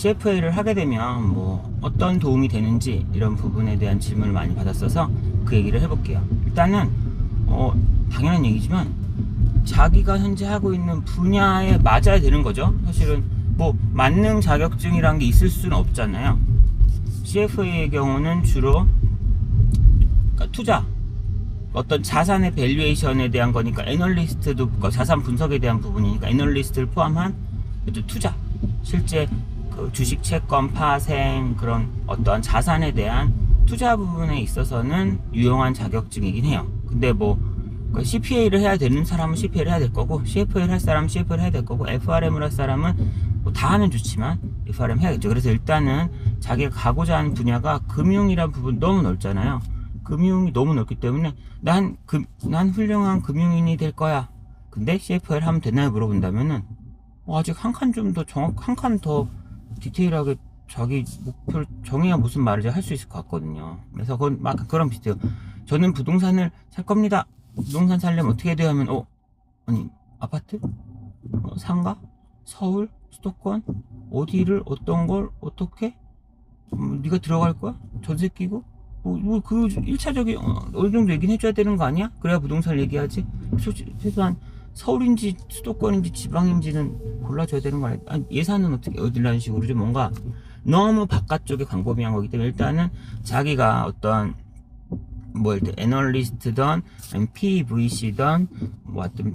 CFA를 하게 되면 뭐 어떤 도움이 되는지 이런 부분에 대한 질문을 많이 받았어서 그 얘기를 해볼게요. 일단은 어, 당연한 얘기지만 자기가 현재 하고 있는 분야에 맞아야 되는 거죠. 사실은 뭐 만능 자격증이란 게 있을 수는 없잖아요. CFA의 경우는 주로 그러니까 투자 어떤 자산의 밸류에이션에 대한 거니까 애널리스트도 그러니까 자산 분석에 대한 부분이니까 애널리스트를 포함한 또 투자 실제 그 주식 채권 파생 그런 어떤 자산에 대한 투자 부분에 있어서는 유용한 자격증이긴 해요. 근데 뭐그 CPA를 해야 되는 사람은 CPA를 해야 될 거고 CFA를 할 사람은 CFA를 해야 될 거고 FRM을 할 사람은 뭐 다 하면 좋지만 FRM 해야겠죠. 그래서 일단은 자기가 가고자 하는 분야가 금융이란 부분 너무 넓잖아요. 금융이 너무 넓기 때문에 난, 금, 난 훌륭한 금융인이 될 거야. 근데 CFA를 하면 되나요? 물어본다면은 어, 아직 한 칸 좀 더 정확, 한 칸 더 디테일하게 자기 목표를 정해야 무슨 말인지 할수 있을 것 같거든요. 그래서 그건 막 그런 비슷해요. 저는 부동산을 살 겁니다. 부동산 살려면 어떻게 돼요? 하면, 어, 아니, 아파트? 어, 상가? 서울? 수도권? 어디를, 어떤 걸, 어떻게? 음, 네가 들어갈 거야? 전세 끼고? 뭐, 뭐, 그, 1차적인, 어, 어느 정도 얘기는 해줘야 되는 거 아니야? 그래야 부동산을 얘기하지. 솔직히, 최소한, 서울인지, 수도권인지, 지방인지는 골라줘야 되는 거 아니야? 아니, 예산은 어떻게, 어디라는 식으로 좀 뭔가, 너무 바깥쪽에 광범위한 거기 때문에 일단은 자기가 어떤, 뭐, 일단 애널리스트든, 아니면 PVC든, 뭐, 어떤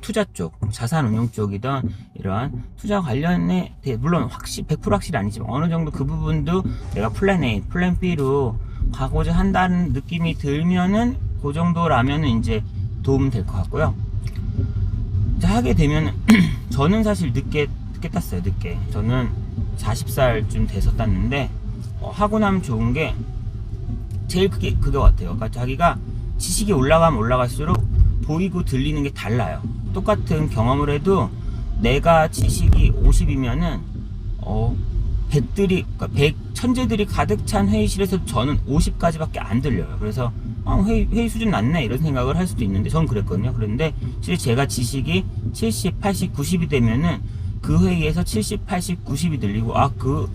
투자 쪽, 자산 운용 쪽이든, 이러한 투자 관련에 대해, 물론 확실, 100% 확실히 아니지만, 어느 정도 그 부분도 내가 플랜 A, 플랜 B로 가고자 한다는 느낌이 들면은, 그 정도라면은 이제 도움 될 것 같고요. 자, 하게 되면, 저는 사실 늦게, 늦게 땄어요, 늦게. 저는 40살쯤 돼서 땄는데, 어, 하고 나면 좋은 게, 제일 그게 그거 같아요. 그러니까 자기가 지식이 올라가면 올라갈수록 보이고 들리는 게 달라요. 똑같은 경험을 해도 내가 지식이 50이면은 어 백들이 그러니까 백 천재들이 가득 찬 회의실에서 저는 50까지밖에 안 들려요. 그래서 어, 회의, 회의 수준 낮네 이런 생각을 할 수도 있는데 저는 그랬거든요. 그런데 실제 제가 지식이 70, 80, 90이 되면은 그 회의에서 70, 80, 90이 들리고 아 그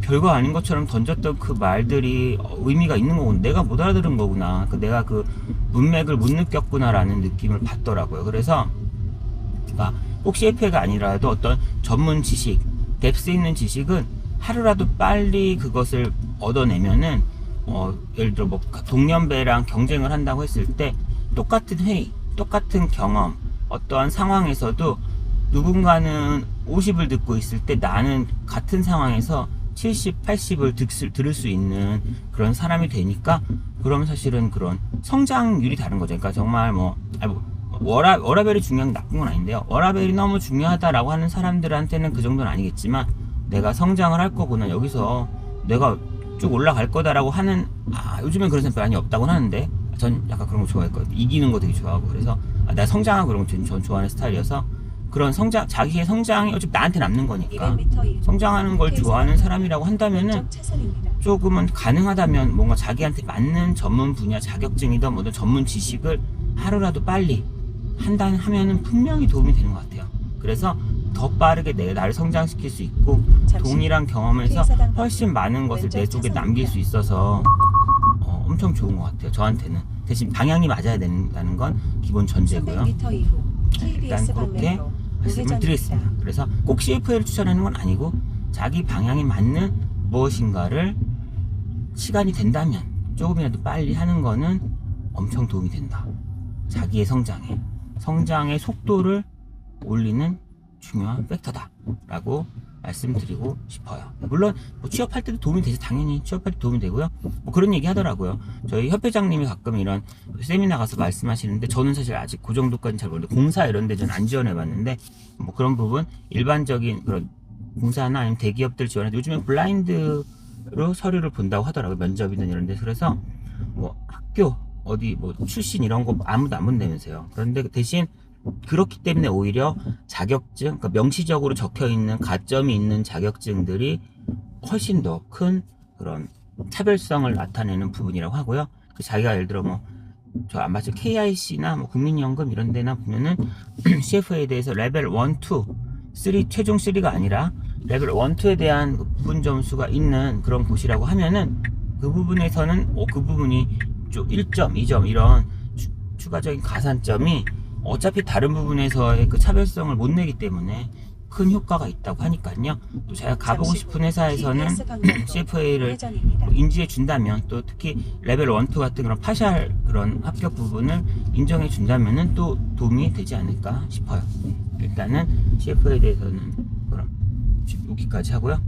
별거 아닌 것처럼 던졌던 그 말들이 어, 의미가 있는 거구나. 내가 못 알아들은 거구나. 그 내가 그 문맥을 못 느꼈구나라는 느낌을 받더라고요. 그래서 그러니까 꼭 CFA가 아니라도 어떤 전문 지식, 뎁스 있는 지식은 하루라도 빨리 그것을 얻어내면은 어, 예를 들어 뭐 동년배랑 경쟁을 한다고 했을 때 똑같은 회의, 똑같은 경험, 어떠한 상황에서도 누군가는 50을 듣고 있을 때 나는 같은 상황에서 70, 80을 듣을, 들을 수 있는 그런 사람이 되니까 그러면 사실은 그런 성장률이 다른 거죠. 그러니까 정말 뭐, 뭐 워라, 워라벨이 중요한 게 나쁜 건 아닌데요. 워라벨이 너무 중요하다라고 하는 사람들한테는 그 정도는 아니겠지만 내가 성장을 할 거구나. 여기서 내가 쭉 올라갈 거다라고 하는 아 요즘엔 그런 사람 많이 없다고 하는데 전 약간 그런 거 좋아했거든요. 이기는 거 되게 좋아하고 그래서 아, 내가 성장하고 그런 거전 좋아하는 스타일이어서 그런 성장 자기의 성장이 어차피 나한테 남는 거니까 200m 성장하는 걸 좋아하는 사람이라고 한다면은. 조금은 가능하다면 뭔가 자기한테 맞는 전문 분야 자격증이든 뭐든 전문 지식을 하루라도 빨리 한다는 하면은 분명히 도움이 되는 것 같아요. 그래서 더 빠르게 내 나를 성장시킬 수 있고 동일한 경험에서 훨씬 많은 것을 내 쪽에. 남길 수 있어서 어, 엄청 좋은 것 같아요. 저한테는 대신 방향이 맞아야 된다는 건 기본 전제고요. 300m 이후 일단 그렇게 말씀을 드리겠습니다. 그래서 꼭 CFA를 추천하는 건 아니고 자기 방향에 맞는 무엇인가를 시간이 된다면 조금이라도 빨리 하는 거는 엄청 도움이 된다. 자기의 성장에 성장의 속도를 올리는 중요한 팩터다라고 말씀드리고 싶어요. 물론 뭐 취업할 때도 도움이 되죠. 당연히 취업할 때 도움이 되고요. 뭐 그런 얘기 하더라고요. 저희 협회장님이 가끔 이런 세미나 가서 말씀하시는데 저는 사실 아직 그 정도까지는 잘 모르는데 공사 이런 데 저는 안 지원해 봤는데 뭐 그런 부분 일반적인 그런 공사나 아니면 대기업들 지원할 때 요즘엔 블라인드로 서류를 본다고 하더라고요. 면접이든 이런 데서 그래서 뭐 학교 어디 뭐 출신 이런 거 아무도 안 본다면서요. 그런데 대신 그렇기 때문에 오히려 자격증, 그러니까 명시적으로 적혀 있는 가점이 있는 자격증들이 훨씬 더 큰 그런 차별성을 나타내는 부분이라고 하고요. 그 자기가 예를 들어 뭐저안 맞죠 KIC나 뭐 국민연금 이런 데나 보면은 CFA에 대해서 레벨 1, 2, 3 최종 3가 아니라 레벨 1, 2에 대한 그 부분 점수가 있는 그런 곳이라고 하면은 그 부분에서는 어, 그 부분이 좀 1점, 2점 이런 추, 추가적인 가산점이 어차피 다른 부분에서의 그 차별성을 못 내기 때문에 큰 효과가 있다고 하니까요. 또 제가 가보고 싶은 후 회사에서는 CFA를 회전입니다. 인지해 준다면 또 특히 레벨 1, 2 같은 그런 파샬 그런 합격 부분을 인정해 준다면은 또 도움이 되지 않을까 싶어요. 일단은 CFA에 대해서는 그럼 여기까지 하고요.